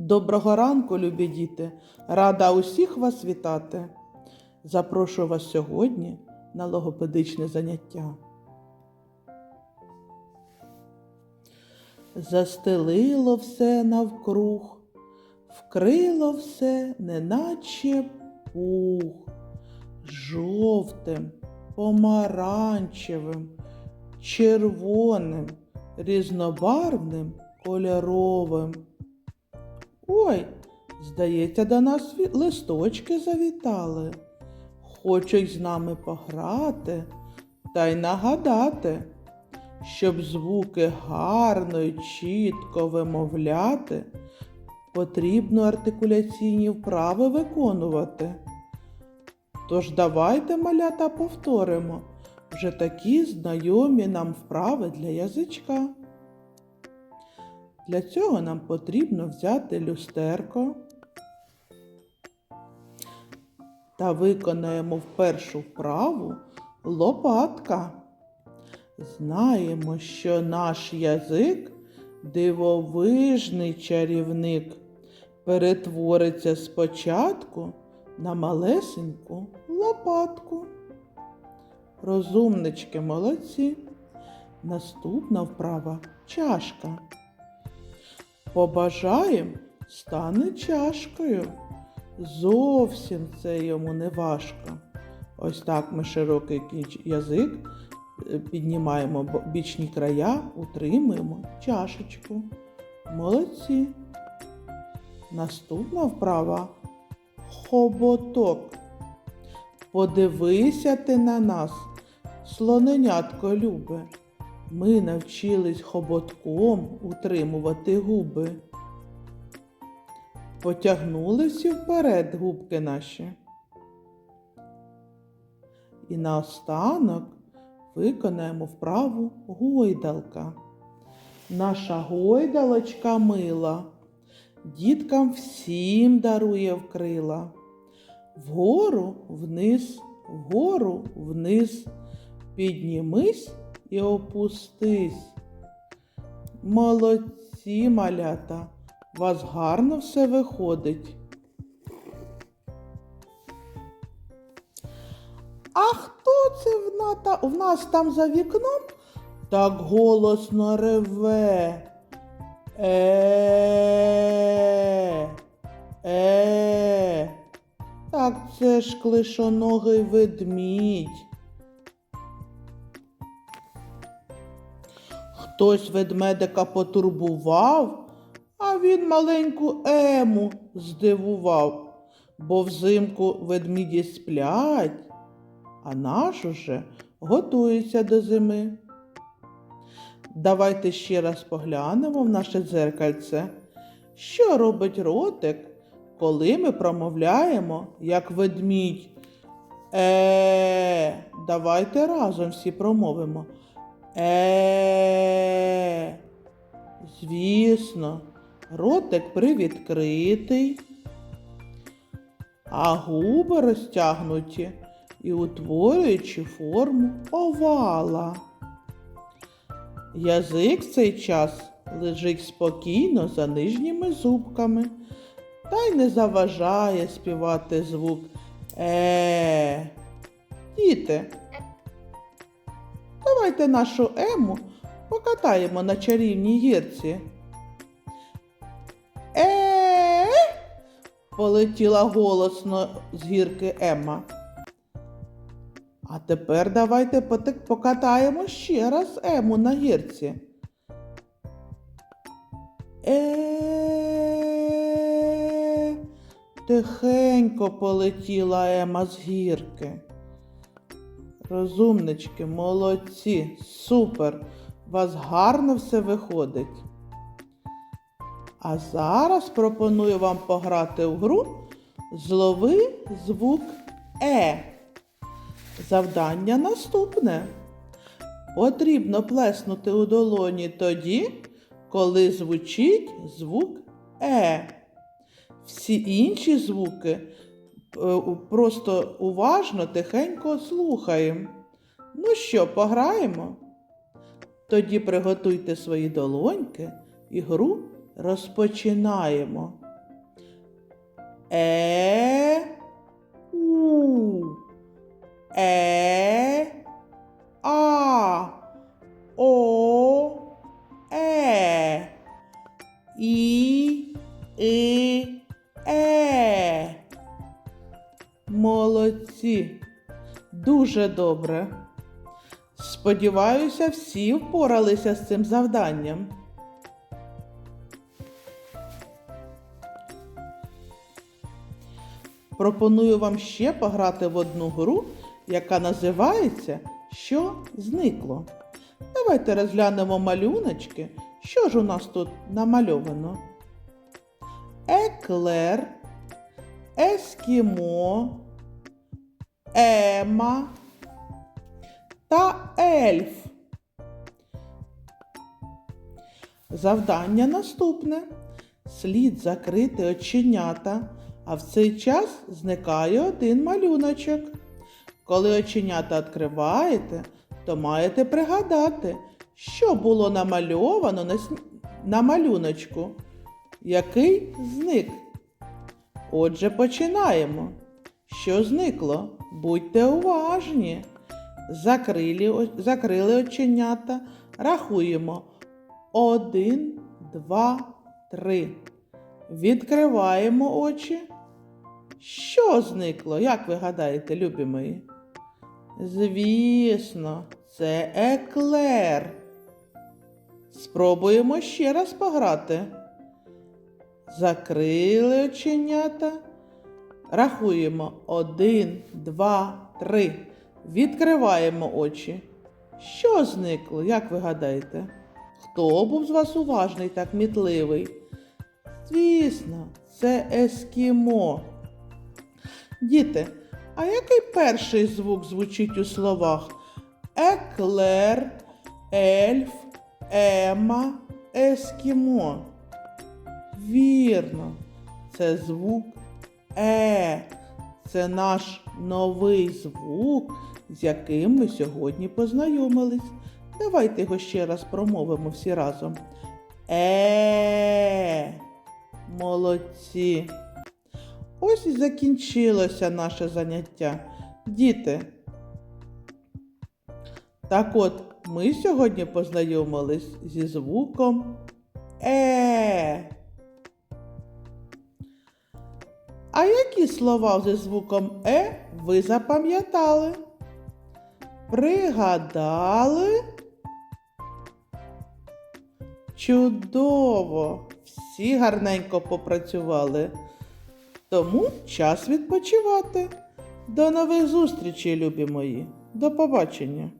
Доброго ранку, любі діти! Рада усіх вас вітати. Запрошую вас сьогодні на логопедичне заняття. Застелило все навкруг, вкрило все, неначе пух, жовтим, помаранчевим, червоним, різнобарвним, кольоровим. Ой, здається, до нас листочки завітали. Хочуть з нами пограти та й нагадати, щоб звуки гарно й чітко вимовляти, потрібно артикуляційні вправи виконувати. Тож давайте, малята, повторимо вже такі знайомі нам вправи для язичка. Для цього нам потрібно взяти люстерко та виконаємо в першу вправу лопатка. Знаємо, що наш язик дивовижний чарівник перетвориться спочатку на малесеньку лопатку. Розумнички молодці. Наступна вправа чашка. Побажаєм стане чашкою. Зовсім це йому не важко. Ось так ми широкий язик е, піднімаємо бічні края, утримуємо чашечку. Молодці. Наступна вправа хоботок. Подивися ти на нас, слоненятко любе. Ми навчились хоботком утримувати губи. Потягнули всі вперед губки наші. І наостанок виконаємо вправу гойдалка. Наша гойдалочка мила, діткам всім дарує вкрила. Вгору вниз, вгору вниз, піднімись і опустись. Молодці, малята, вас гарно все виходить. А хто це в, нас там за вікном так голосно реве? Е. Е. Так це ж клишоногий ведмідь. Хтось ведмедика потурбував, а він маленьку ему здивував, бо взимку ведміді сплять, а наш уже готується до зими. Давайте ще раз поглянемо в наше дзеркальце, що робить ротик, коли ми промовляємо як ведмідь. Е, давайте разом всі промовимо. Е. Звісно, ротик привідкритий, а губи розтягнуті і утворюючи форму овала. Язик в цей час лежить спокійно за нижніми зубками та й не заважає співати звук е. Діти, давайте нашу ему покатаємо на чарівній гірці. Е. полетіла голосно з гірки Емма. А тепер давайте покатаємо ще раз Ему на гірці. Е. Тихенько полетіла Ема з гірки. Розумнички, молодці, супер. У вас гарно все виходить. А зараз пропоную вам пограти в гру Злови звук Е. Завдання наступне. Потрібно плеснути у долоні тоді, коли звучить звук Е. Всі інші звуки просто уважно, тихенько слухаємо. Ну що, пограємо? Тоді приготуйте свої долоньки і гру розпочинаємо. Е. У. Е. Дуже добре. Сподіваюся, всі впоралися з цим завданням. Пропоную вам ще пограти в одну гру, яка називається Що зникло. Давайте розглянемо малюночки. Що ж у нас тут намальовано? Еклер, ескімо, ема та ельф. Завдання наступне. Слід закрити оченята, а в цей час зникає один малюночок. Коли оченята відкриваєте, то маєте пригадати, що було намальовано на, сні- на малюночку, який зник. Отже, починаємо. Що зникло? Будьте уважні. Закрили, закрили оченята. Рахуємо. Один, два, три. Відкриваємо очі. Що зникло, як ви гадаєте, любі мої? Звісно, це еклер. Спробуємо ще раз пограти. Закрили оченята. Рахуємо один, два, три. Відкриваємо очі. Що зникло, як ви гадаєте? Хто був з вас уважний та кмітливий? Звісно, це ескімо. Діти, а який перший звук звучить у словах? Еклер, ельф, ема, ескімо. Вірно, це звук Е. Це наш новий звук, з яким ми сьогодні познайомились. Давайте його ще раз промовимо всі разом. Е. Молодці. Ось і закінчилося наше заняття. Діти. Так от, ми сьогодні познайомились зі звуком Е. А які слова зі звуком Е ви запам'ятали? Пригадали? Чудово! Всі гарненько попрацювали. Тому час відпочивати. До нових зустрічей, любі мої. До побачення!